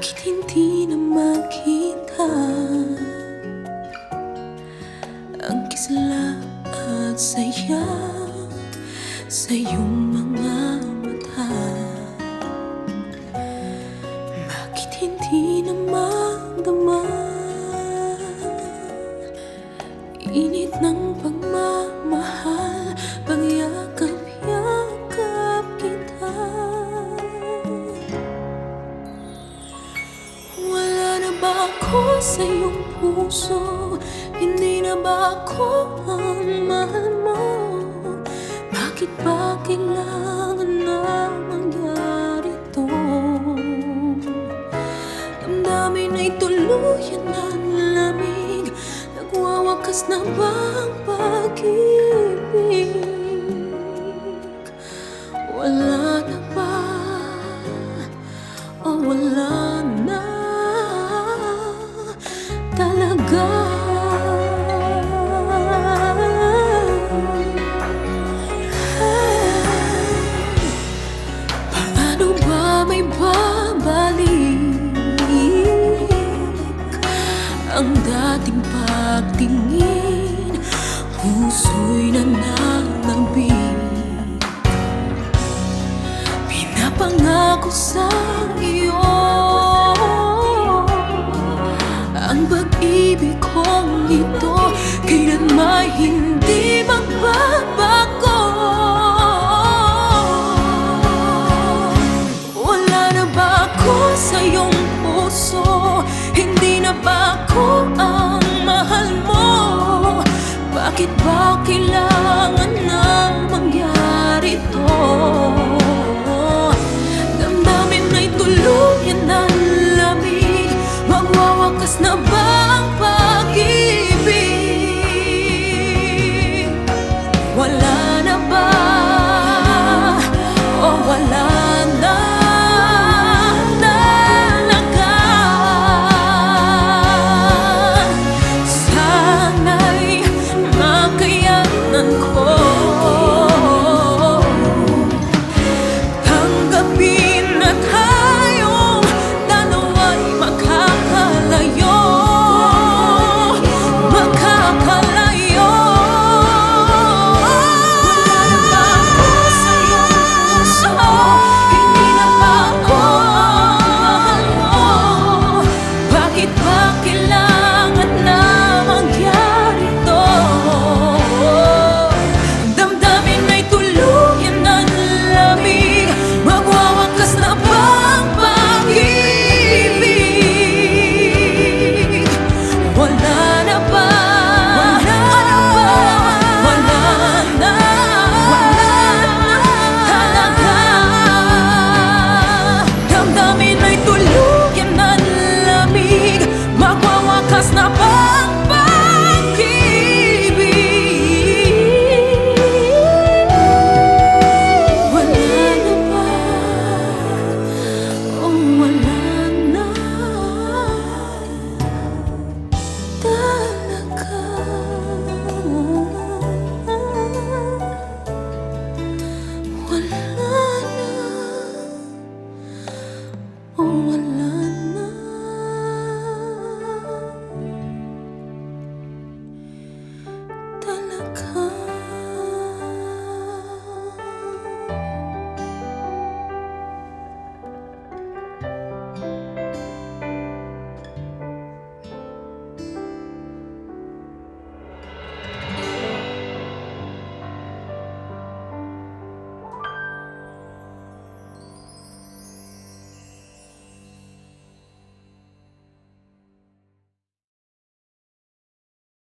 Bakit hindi na makita Ang kisla at saya Sa iyong mga sa iyong puso? Hindi na ba ako ang mahal mo? Bakit ba kailangan na mangyari to? Damdamin ay tuluyan ng lamig Nagwawakas na ba ang pag-ibig? Wala na ba? O wala Ang dating pagtingin. Puso'y nananabik Pinapangako sa iyo Ang pag-ibig kong ito. Hindi magbabago kailangan nang mangyari to.